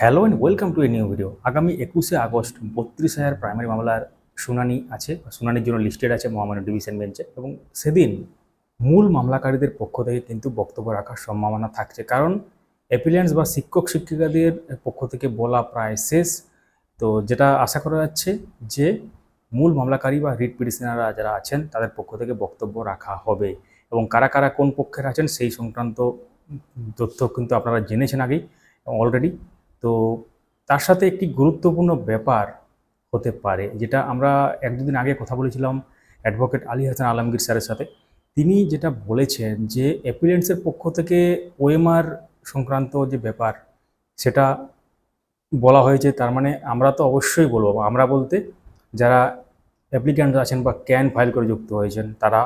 Hello and welcome to a new video. আগামী একুশে August বত্রিশ হাজার প্রাইমারি মামলার শুনানি আছে শুনানির জন্য লিস্টেড আছে মহামান্য ডিভিশন বেঞ্চে এবং সেদিন মূল মামলাকারীদের পক্ষ থেকে কিন্তু বক্তব্য রাখার সম্ভাবনা থাকছে। কারণ অ্যাপিলিয়েন্স বা শিক্ষক শিক্ষিকাদের পক্ষ থেকে বলা প্রায় শেষ। তো যেটা আশা করা যাচ্ছে যে মূল মামলাকারী বা রিট পিটিশনাররা যারা আছেন, তাদের পক্ষ থেকে বক্তব্য রাখা হবে। এবং কারা কারা কোন পক্ষের আছেন সেই সংক্রান্ত তথ্য কিন্তু আপনারা জেনেছেন আগেই। অলরেডি তো তার সাথে একটি গুরুত্বপূর্ণ ব্যাপার হতে পারে, যেটা আমরা এক দুদিন আগে কথা বলেছিলাম অ্যাডভোকেট আলী হাসান আলমগীর স্যারের সাথে। তিনি যেটা বলেছেন যে অ্যাপিলেন্সের পক্ষ থেকে ওএমআর সংক্রান্ত যে ব্যাপার, সেটা বলা হয়েছে। তার মানে আমরা তো অবশ্যই বলব, আমরা বলতে যারা অ্যাপ্লিক্যান্ট আছেন বা ক্যান ফাইল করে যুক্ত হয়েছেন, তারা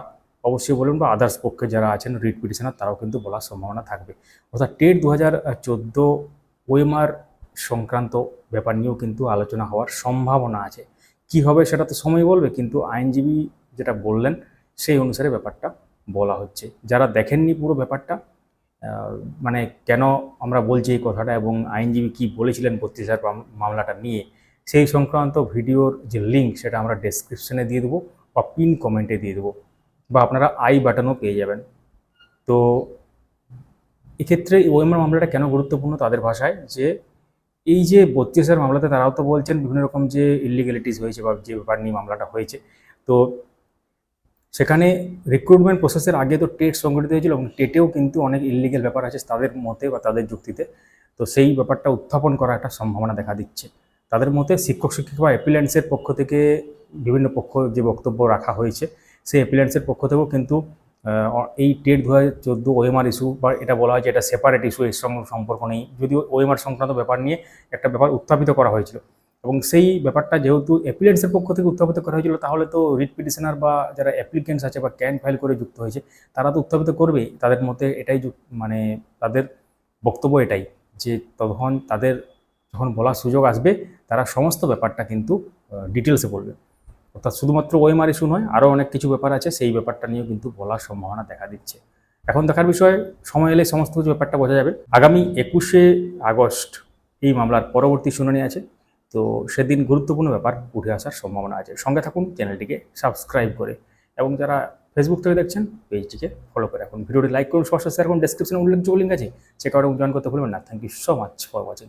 অবশ্যই বলবেন বা আদার্স পক্ষে যারা আছেন, রিট পিটিশনার, তারাও কিন্তু বলার সম্ভাবনা থাকবে। অর্থাৎ টেট দু হাজার ওএমআর সংক্রান্ত ব্যাপার নিয়েও কিন্তু আলোচনা হওয়ার সম্ভাবনা আছে। কি হবে সেটা তো সময় বলবে, কিন্তু আইনজীবী যেটা বললেন, সেই অনুসারে ব্যাপারটা বলা হচ্ছে। যারা দেখেননি পুরো ব্যাপারটা মানে কেন আমরা বলছি এই কথাটা এবং আইনজীবী কি বলেছিলেন বত্রিশ মামলাটা নিয়ে, সেই সংক্রান্ত ভিডিওর যে লিঙ্ক সেটা আমরা ডেসক্রিপশনে দিয়ে দেবো বা পিন কমেন্টে দিয়ে দেবো বা আপনারা আই বাটনও পেয়ে যাবেন। তো এক্ষেত্রে ওএমআর মামলাটা কেন গুরুত্বপূর্ণ তাদের ভাষায়? যে এই যে বত্রিশের মামলাতে তারাও তো বলছেন বিভিন্ন রকম যে ইলিগ্যালিটিস হয়েছে বা যে ব্যাপার নিয়ে মামলাটা হয়েছে। তো সেখানে রিক্রুটমেন্ট প্রসেসের আগে তো টেট সংগঠিত হয়েছিল এবং টেটেও কিন্তু অনেক ইলিগেল ব্যাপার আছে তাদের মতে বা তাদের যুক্তিতে। তো সেই ব্যাপারটা উত্থাপন করার একটা সম্ভাবনা দেখা দিচ্ছে। তাদের মতে শিক্ষক, শিক্ষিকা বা অ্যাপিলেন্সের পক্ষ থেকে বিভিন্ন পক্ষ যে বক্তব্য রাখা হয়েছে, সেই অ্যাপিলেন্সের পক্ষ থেকেও কিন্তু এই টেট দু হাজার চোদ্দ ওএমআর ইস্যু বা এটা বলা হয় যে এটা সেপারেট ইস্যু এর সঙ্গে সম্পর্ক নেই। যদিও ওএমআর সংক্রান্ত ব্যাপার নিয়ে একটা ব্যাপার উত্থাপিত করা হয়েছিল। এবং সেই ব্যাপারটা যেহেতু অ্যাপ্লিকেন্টসের পক্ষ থেকে উত্থাপিত করা হয়েছিল, তাহলে তো রিট পিটিশনার বা যারা অ্যাপ্লিকেন্টস আছে বা ক্যান ফাইল করে যুক্ত হয়েছে, তারা তো উত্থাপিত করবেই। তাদের মতে এটাই মানে তাদের বক্তব্য এটাই যে তখন তাদের যখন বলার সুযোগ আসবে, তারা সমস্ত ব্যাপারটা কিন্তু ডিটেলসে বলবে। অর্থাৎ শুধুমাত্র ওএমআর ইস্যু নয়, আরও অনেক কিছু ব্যাপার আছে, সেই ব্যাপারটা নিয়েও কিন্তু বলার সম্ভাবনা দেখা দিচ্ছে। এখন দেখার বিষয়, সময় এলে সমস্ত কিছু ব্যাপারটা বোঝা যাবে। আগামী একুশে আগস্ট এই মামলার পরবর্তী শুনানি আছে, তো সেদিন গুরুত্বপূর্ণ ব্যাপার উঠে আসার সম্ভাবনা আছে। সঙ্গে থাকুন, চ্যানেলটিকে সাবস্ক্রাইব করে, এবং যারা ফেসবুক থেকে দেখছেন, পেজটিকে ফলো করে রাখুন। ভিডিওটি লাইক করুন শেয়ার করুন। ডেসক্রিপশনে উল্লেখযোগ্য লিঙ্ক আছে চেক আউট জয়েন করতে ভুলবেন না। Thank you so much for watching